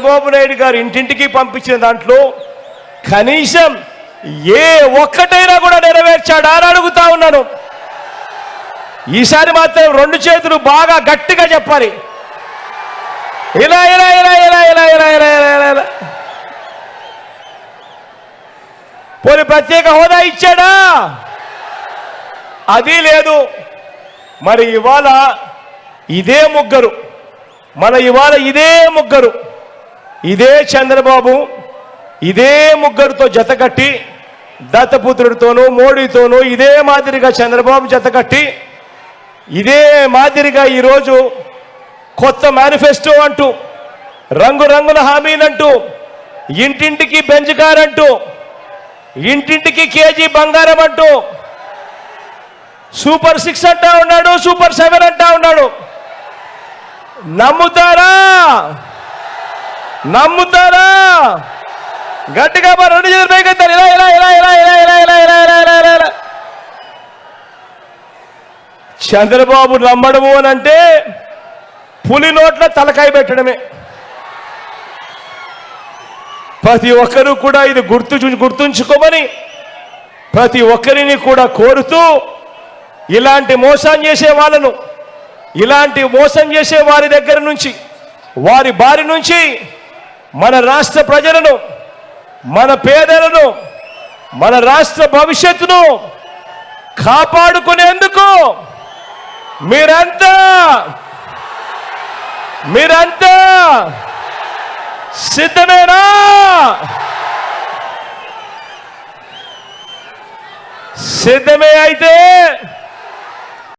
చంద్రబాబు నాయుడు గారు ఇంటింటికి పంపించిన దాంట్లో కనీసం ఏ ఒక్కటైనా కూడా నెరవేర్చాడా అని అడుగుతా ఉన్నాను. ఈసారి మాత్రం రెండు చేతులు బాగా గట్టిగా చెప్పాలి. ఇలా ఇలా ఇలా ఇలా ఇలా ఇలా ఇలా ఇలా ఇలా పోనీ ప్రత్యేక హోదా ఇచ్చాడా? అది లేదు. మరి ఇవాళ ఇదే ముగ్గురు. మన ఇవాళ ఇదే ముగ్గురు. ఇదే చంద్రబాబు ఇదే ముగ్గురితో జతకట్టి దత్తపుత్రుడితోనూ మోడీతోనూ ఇదే మాదిరిగా చంద్రబాబు జతకట్టి ఇదే మాదిరిగా ఈరోజు కొత్త మేనిఫెస్టో అంటూ రంగురంగుల హామీలంటూ ఇంటింటికి బెంచ్ ఇంటింటికి కేజీ బంగారం అంటూ సూపర్ సిక్స్ అంటా ఉన్నాడు సూపర్ సెవెన్ అంటా ఉన్నాడు. నమ్ముతారా? నమ్ముతారా గట్టిగా రెండు చేతులు పైకెత్తారు ఇలా ఇలా ఇలా ఇలా ఇలా ఇలా ఇలా ఇలా ఇలా ఇలా ఇలా ఇలా చంద్రబాబు నమ్మడము అని అంటే పులి నోట్ల తలకాయ పెట్టడమే ప్రతి ఒక్కరూ కూడా ఇది గుర్తు గుర్తుంచుకోమని ప్రతి ఒక్కరిని కూడా కోరుతూ ఇలాంటి మోసం చేసే వాళ్ళను ఇలాంటి మోసం చేసే వారి దగ్గర నుంచి వారి బారి నుంచి మన రాష్ట్ర ప్రజలను మన పేదలను మన రాష్ట్ర భవిష్యత్తును కాపాడుకునేందుకు మీరంతా మీరంతా సిద్ధమేనా? సిద్ధమే అయితే